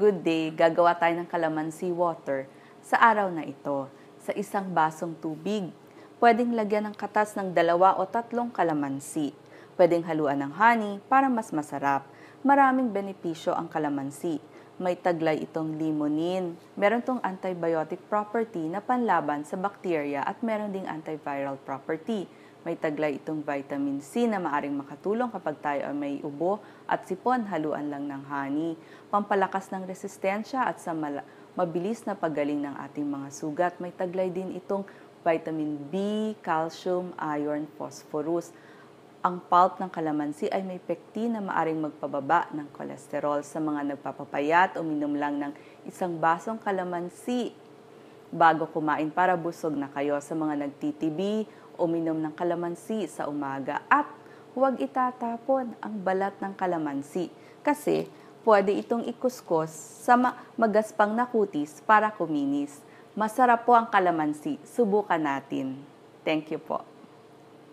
Good day, gagawa tayo ng calamansi water sa araw na ito. Sa isang basong tubig, pwedeng lagyan ng katas ng dalawa o tatlong kalamansi. Pwedeng haluan ng honey para mas masarap. Maraming benepisyo ang kalamansi. May taglay itong limonin. Meron tong antibiotic property na panlaban sa bakterya at meron ding antiviral property may taglay itong vitamin C na maaring makatulong kapag tayo ay may ubo at sipon, haluan lang ng honey. Pampalakas ng resistensya at sa mabilis na pagaling ng ating mga sugat. May taglay din itong vitamin B, calcium, iron, phosphorus. Ang pulp ng kalamansi ay may pektin na maaring magpababa ng kolesterol sa mga nagpapapayat. Uminom lang ng isang basong kalamansi bago kumain para busog na kayo sa mga nagtitibi uminom ng kalamansi sa umaga at huwag itatapon ang balat ng kalamansi kasi pwede itong ikuskus sa magaspang na kutis para kuminis. Masarap po ang kalamansi. Subukan natin. Thank you po.